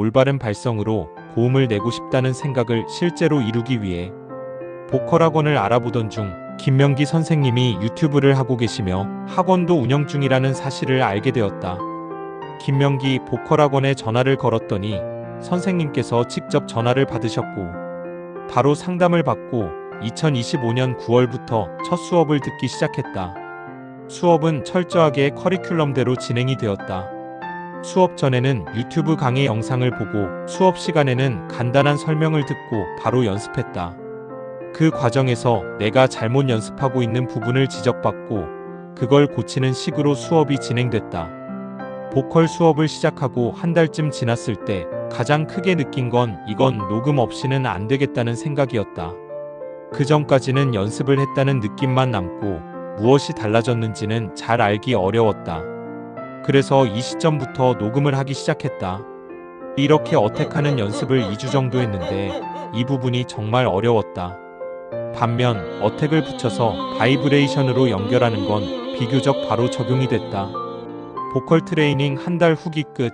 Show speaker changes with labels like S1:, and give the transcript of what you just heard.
S1: 올바른 발성으로 고음을 내고 싶다는 생각을 실제로 이루기 위해 보컬 학원을 알아보던 중 김명기 선생님이 유튜브를 하고 계시며 학원도 운영 중이라는 사실을 알게 되었다. 김명기 보컬 학원에 전화를 걸었더니 선생님께서 직접 전화를 받으셨고 바로 상담을 받고 2025년 9월부터 첫 수업을 듣기 시작했다. 수업은 철저하게 커리큘럼대로 진행이 되었다. 수업 전에는 유튜브 강의 영상을 보고 수업 시간에는 간단한 설명을 듣고 바로 연습했다. 그 과정에서 내가 잘못 연습하고 있는 부분을 지적받고 그걸 고치는 식으로 수업이 진행됐다. 보컬 수업을 시작하고 한 달쯤 지났을 때 가장 크게 느낀 건 이건 녹음 없이는 안 되겠다는 생각이었다. 그 전까지는 연습을 했다는 느낌만 남고 무엇이 달라졌는지는 잘 알기 어려웠다. 그래서 이 시점부터 녹음을 하기 시작했다. 이렇게 어택하는 연습을 2주 정도 했는데 이 부분이 정말 어려웠다. 반면 어택을 붙여서 바이브레이션으로 연결하는 건 비교적 바로 적용이 됐다. 보컬 트레이닝 한 달 후기 끝.